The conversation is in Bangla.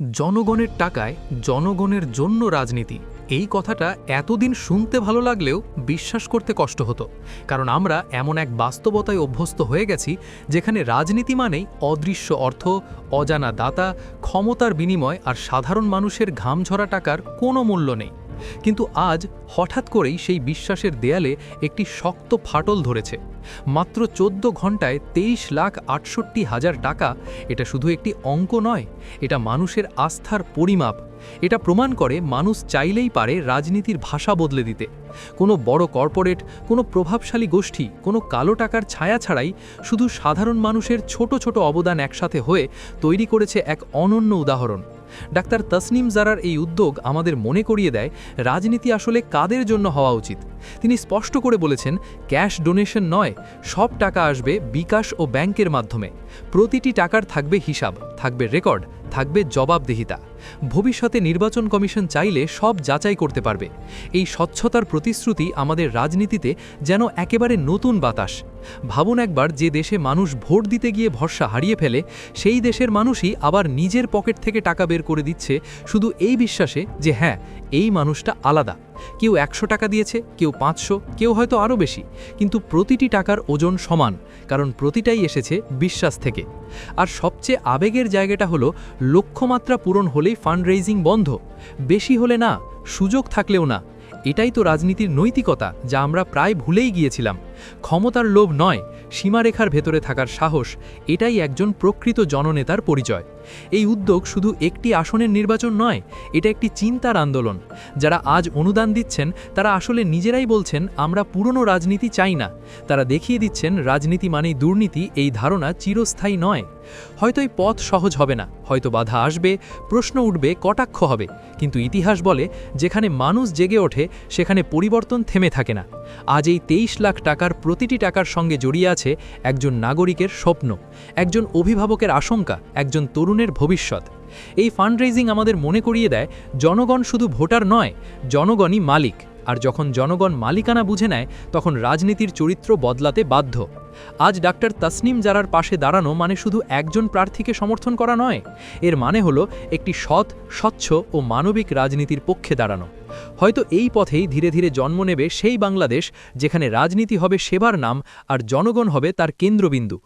জনগণের টাকায় জনগণের জন্য রাজনীতি। এই কথাটা এতদিন শুনতে ভালো লাগলেও বিশ্বাস করতে কষ্ট হতো। কারণ আমরা এমন এক বাস্তবতায় অভ্যস্ত হয়ে গেছি, যেখানে রাজনীতি মানেই অদৃশ্য অর্থ, অজানা দাতা, ক্ষমতার বিনিময় আর সাধারণ মানুষের ঘামঝরা টাকার কোনো মূল্য নেই। কিন্তু আজ হঠাৎ করেই সেই বিশ্বাসের দেয়ালে একটি শক্ত ফাটল ধরেছে। মাত্র চোদ্দ ঘন্টায় তেইশ লাখ আটষট্টি হাজার টাকা, এটা শুধু একটি অঙ্ক নয়, এটা মানুষের আস্থার পরিমাপ। এটা প্রমাণ করে মানুষ চাইলেই পারে রাজনীতির ভাষা বদলে দিতে। কোনো বড় কর্পোরেট, কোনো প্রভাবশালী গোষ্ঠী, কোনো কালো টাকার ছায়া ছাড়াই শুধু সাধারণ মানুষের ছোট ছোট অবদান একসাথে হয়ে তৈরি করেছে এক অনন্য উদাহরণ। ডাক্তার তসনিম জারার এই উদ্যোগ আমাদের মনে করিয়ে দেয়, রাজনীতি আসলে কাদের জন্য হওয়া উচিত? তিনি স্পষ্ট করে বলেছেন, ক্যাশ ডোনেশন নয়, সব টাকা আসবে বিকাশ ও ব্যাংকের মাধ্যমে। প্রতিটি টাকার থাকবে হিসাব, থাকবে রেকর্ড, থাকবে জবাবদিহিতা। ভবিষ্যতে নির্বাচন কমিশন চাইলে সব যাচাই করতে পারবে। এই স্বচ্ছতার প্রতিশ্রুতি আমাদের রাজনীতিতে যেন একেবারে নতুন বাতাস। ভাবুন একবার যে দেশে মানুষ ভোট দিতে গিয়ে ভরসা হারিয়ে ফেলে, সেই দেশের মানুষই আবার নিজের পকেট থেকে টাকা বের করে দিচ্ছে শুধু এই বিশ্বাসে যে হ্যাঁ এই মানুষটা আলাদা। কেউ একশো টাকা দিয়েছে, কেউ পাঁচশো, কেউ হয়তো আরও বেশি। কিন্তু প্রতিটি টাকার ওজন সমান, কারণ প্রতিটাই এসেছে বিশ্বাস থেকে। আর সবচেয়ে আবেগের জায়গাটা হলো, লক্ষ্যমাত্রা পূরণ হলেই ফান্ড রেইজিং বন্ধ। বেশি হলে না, সুযোগ থাকলেও না। এটাই তো রাজনীতির নৈতিকতা, যা আমরা প্রায় ভুলেই গিয়েছিলাম। ক্ষমতার লোভ নয়, সীমারেখার ভেতরে থাকার সাহস, এটাই একজন প্রকৃত জননেতার পরিচয়। এই উদ্যোগ শুধু একটি আসনের নির্বাচন নয়, এটা একটি চিন্তার আন্দোলন। যারা আজ অনুদান দিচ্ছেন, তারা আসলে নিজেরাই বলছেন, আমরা পুরনো রাজনীতি চাই না। তারা দেখিয়ে দিচ্ছেন, রাজনীতি মানেই দুর্নীতি, এই ধারণা চিরস্থায়ী নয়। হয়তো এই পথ সহজ হবে না, হয়তো বাধা আসবে, প্রশ্ন উঠবে, কটাক্ষ হবে। কিন্তু ইতিহাস বলে, যেখানে মানুষ জেগে ওঠে, সেখানে পরিবর্তন থেমে থাকে না। আজ এই তেইশ লাখ টাকার প্রতিটি টাকার সঙ্গে জড়িয়ে আছে একজন নাগরিকের স্বপ্ন, একজন অভিভাবকের আশঙ্কা, একজন তরুণের ভবিষ্যৎ। এই ফান্ডরেজিং আমাদের মনে করিয়ে দেয়, জনগণ শুধু ভোটার নয়, জনগণই মালিক। আর যখন জনগণ মালিকানা বুঝে নেয়, তখন রাজনীতির চরিত্র বদলাতে বাধ্য। আজ ডাক্তার তাসনিম জারার পাশে দাঁড়ানো মানে শুধু একজন প্রার্থীকে সমর্থন করা নয়, এর মানে হলো একটি সৎ, স্বচ্ছ ও মানবিক রাজনীতির পক্ষে দাঁড়ানো। হয়তো এই পথেই ধীরে ধীরে জন্ম নেবে সেই বাংলাদেশ, যেখানে রাজনীতি হবে সেবার নাম আর জনগণ হবে তার কেন্দ্রবিন্দু।